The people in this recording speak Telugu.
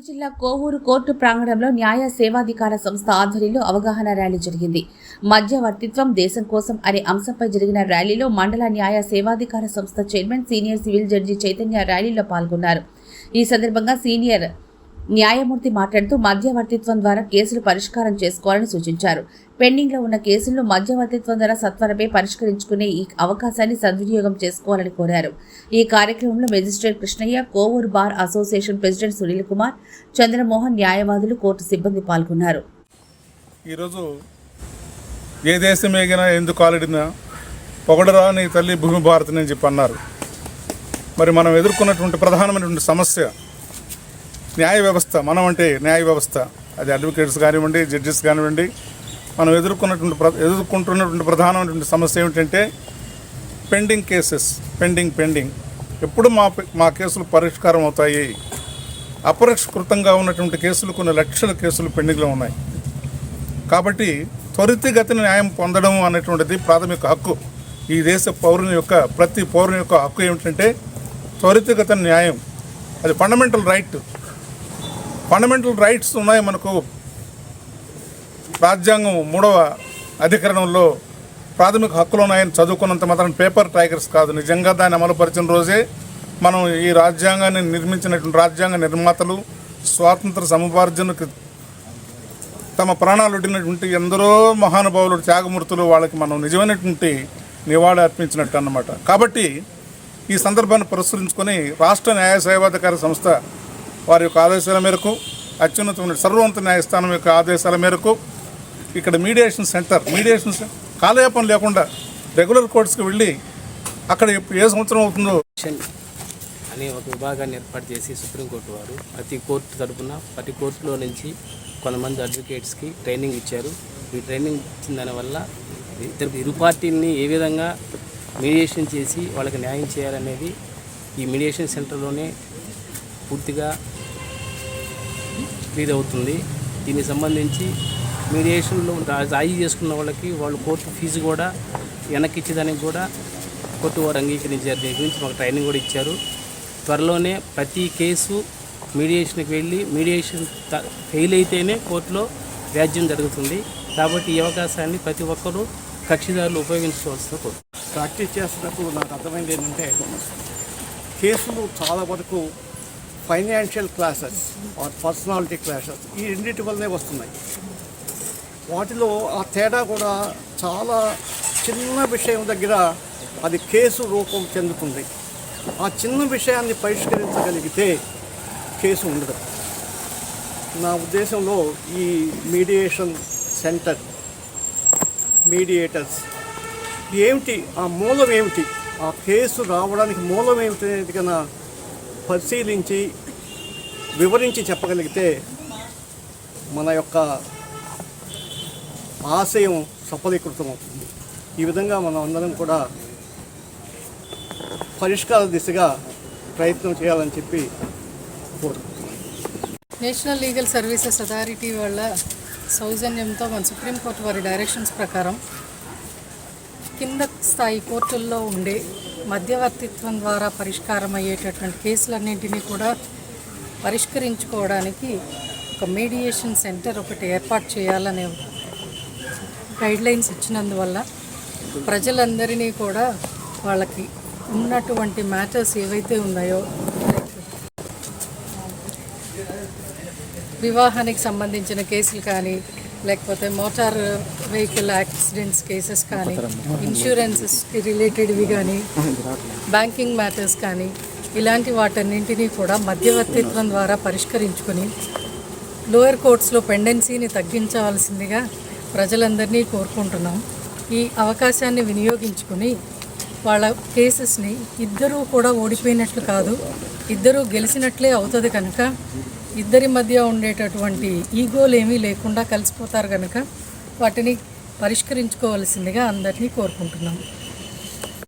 నెల్లూరు జిల్లా కోవూరు కోర్టు ప్రాంగణంలో న్యాయ సేవాధికార సంస్థ ఆధ్వర్యంలో అవగాహన ర్యాలీ జరిగింది. మధ్యవర్తిత్వం దేశం కోసం అనే అంశంపై జరిగిన ర్యాలీలో మండల న్యాయ సేవాధికార సంస్థ చైర్మన్ సీనియర్ సివిల్ జడ్జి చైతన్య ర్యాలీలో పాల్గొన్నారు. ఈ సందర్భంగా సీనియర్ న్యాయమూర్తి మాట్లాడుతూ మధ్యవర్తిత్వం ద్వారా కేసులు పరిష్కారం చేసుకోవాలని సూచించారు. పెండింగ్లో ఉన్న కేసులను మధ్యవర్తిత్వం ద్వారా సత్వరమే పరిష్కరించుకునే ఈ అవకాశాన్ని సద్వినియోగం చేసుకోవాలని కోరారు. ఈ కార్యక్రమంలో magistrate Krishnaiah Kovur bar association president Sunil Kumar Chandramohan న్యాయవాదులు కోర్టు సిబ్బంది పాల్గొన్నారు. ఈరోజు ఏ దేశం ఏగినా ఎందుకు ఆలడినా పొగడరా నీ తల్లి భూమి భారతిని అని చెప్పి అన్నారు. మరి మనం ఎదుర్కొన్నటువంటి ప్రధానమైనటువంటి సమస్య న్యాయ వ్యవస్థ. మనం అంటే న్యాయ వ్యవస్థ. అది అడ్వకేట్స్ కానివ్వండి జడ్జెస్ కానివ్వండి మనం ఎదుర్కొన్నటువంటి ఎదుర్కొంటున్నటువంటి ప్రధానమైనటువంటి సమస్య ఏమిటంటే పెండింగ్ కేసెస్ పెండింగ్ పెండింగ్. ఎప్పుడు మా మా కేసులు పరిష్కారం అవుతాయి. అపరిష్కృతంగా ఉన్నటువంటి కేసులు కొన్ని లక్షల కేసులు పెండింగ్లో ఉన్నాయి. కాబట్టి త్వరితగతిన న్యాయం పొందడం అనేటువంటిది ప్రాథమిక హక్కు. ఈ దేశ పౌరుని యొక్క ప్రతి పౌరుని యొక్క హక్కు ఏమిటంటే త్వరితగతిన న్యాయం. అది ఫండమెంటల్ రైట్. ఫండమెంటల్ రైట్స్ ఉన్నాయి మనకు. రాజ్యాంగం మూడవ అధికరణంలో ప్రాథమిక హక్కులు ఉన్నాయని చదువుకున్నంత మాత్రం పేపర్ టైగర్స్ కాదు. నిజంగా దాన్ని అమలుపరిచిన రోజే మనం ఈ రాజ్యాంగాన్ని నిర్మించినటువంటి రాజ్యాంగ నిర్మాతలు స్వాతంత్ర సముపార్జనకు తమ ప్రాణాలు ఒడినటువంటి ఎందరో మహానుభావులు త్యాగమూర్తులు వాళ్ళకి మనం నిజమైనటువంటి నివాళి అర్పించినట్టు అన్నమాట. కాబట్టి ఈ సందర్భాన్ని పురస్కరించుకొని రాష్ట్ర న్యాయ సేవాధికార సంస్థ వారి యొక్క ఆదేశాల మేరకు అత్యున్నతమైన సర్వోన్నత న్యాయస్థానం యొక్క ఆదేశాల మేరకు ఇక్కడ మీడియేషన్ సెంటర్ మీడియేషన్ సె- లేకుండా రెగ్యులర్ కోర్ట్స్కి వెళ్ళి అక్కడ ఏ సంవత్సరం అవుతుందో అనే ఒక విభాగాన్ని ఏర్పాటు చేసి సుప్రీంకోర్టు వారు ప్రతి కోర్టు తరఫున ప్రతి కోర్టులో నుంచి కొంతమంది అడ్వకేట్స్కి ట్రైనింగ్ ఇచ్చారు. ఈ ట్రైనింగ్ ఇచ్చిన దానివల్ల ఇద్దరు ఇరు పార్టీలని ఏ విధంగా మీడియేషన్ చేసి వాళ్ళకి న్యాయం చేయాలనేది ఈ మీడియేషన్ సెంటర్లోనే పూర్తిగా క్లియర్ అవుతుంది. దీనికి సంబంధించి మీడియేషన్లో రా- రాజీ చేసుకున్న వాళ్ళకి వాళ్ళు కోర్టు ఫీజు కూడా వెనక్కి ఇచ్చేదానికి కూడా కోర్టు వారు అంగీకరించారు. దీని గురించి మాకు ట్రైనింగ్ కూడా ఇచ్చారు. త్వరలోనే ప్రతి కేసు మీడియేషన్కి వెళ్ళి మీడియేషన్ ఫెయిల్ అయితేనే కోర్టులో వ్యాజ్యం జరుగుతుంది. కాబట్టి ఈ అవకాశాన్ని ప్రతి ఒక్కరూ కక్షిదారులు ఉపయోగించుకోవాల్సిన కోరు ప్రాక్టీస్ చేస్తున్నప్పుడు నాకు అర్థమైంది ఏంటంటే కేసులు చాలా వరకు financial clashes or personality clashes ఈ రెండింటి వల్లనే వస్తున్నాయి. వాటిలో ఆ తేడా కూడా చాలా చిన్న విషయం దగ్గర అది కేసు రూపం చెందుతుంది. ఆ చిన్న విషయాన్ని పరిష్కరించగలిగితే కేసు ఉండదు. నా ఉద్దేశంలో ఈ మీడియేషన్ సెంటర్ మీడియేటర్స్ ఏమిటి ఆ మూలం ఏమిటి? ఆ కేసు రావడానికి మూలం ఏమిటి అనేది కన్నా పరిశీలించి వివరించి చెప్పగలిగితే మన యొక్క ఆశయం సఫలీకృతమవుతుంది. ఈ విధంగా మనం అందరం కూడా పరిష్కార దిశగా ప్రయత్నం చేయాలని చెప్పి కోరుకుంటున్నాను. నేషనల్ లీగల్ సర్వీసెస్ అథారిటీ వాళ్ళ సౌజన్యంతో మన సుప్రీంకోర్టు వారి డైరెక్షన్స్ ప్రకారం కింద స్థాయి కోర్టుల్లో ఉండే మధ్యవర్తిత్వం ద్వారా పరిష్కారం అయ్యేటటువంటి కేసులన్నింటినీ కూడా పరిష్కరించుకోవడానికి ఒక మీడియేషన్ సెంటర్ ఒకటి ఏర్పాటు చేయాలనే గైడ్ లైన్స్ ఇచ్చినందువల్ల ప్రజలందరినీ కూడా వాళ్ళకి ఉన్నటువంటి మ్యాటర్స్ ఏవైతే ఉన్నాయో వివాహానికి సంబంధించిన కేసులు కానీ లేకపోతే మోటార్ వెహికల్ యాక్సిడెంట్స్ కేసెస్ కానీ ఇన్సూరెన్సెస్కి రిలేటెడ్వి కానీ బ్యాంకింగ్ మ్యాటర్స్ కానీ ఇలాంటి వాటన్నింటినీ కూడా మధ్యవర్తిత్వం ద్వారా పరిష్కరించుకొని లోయర్ కోర్ట్స్లో పెండెన్సీని తగ్గించవలసిందిగా ప్రజలందరినీ కోరుకుంటున్నాం. ఈ అవకాశాన్ని వినియోగించుకొని వాళ్ళ కేసెస్ని ఇద్దరూ కూడా ఓడిపోయినట్లు కాదు ఇద్దరూ గెలిచినట్లే అవుతుంది కనుక ఇద్దరి మధ్య ఉండేటటువంటి ఈగోలు ఏమీ లేకుండా కలిసిపోతారు కనుక వాటిని పరిష్కరించుకోవాల్సిందిగా అందరినీ కోరుకుంటున్నాం.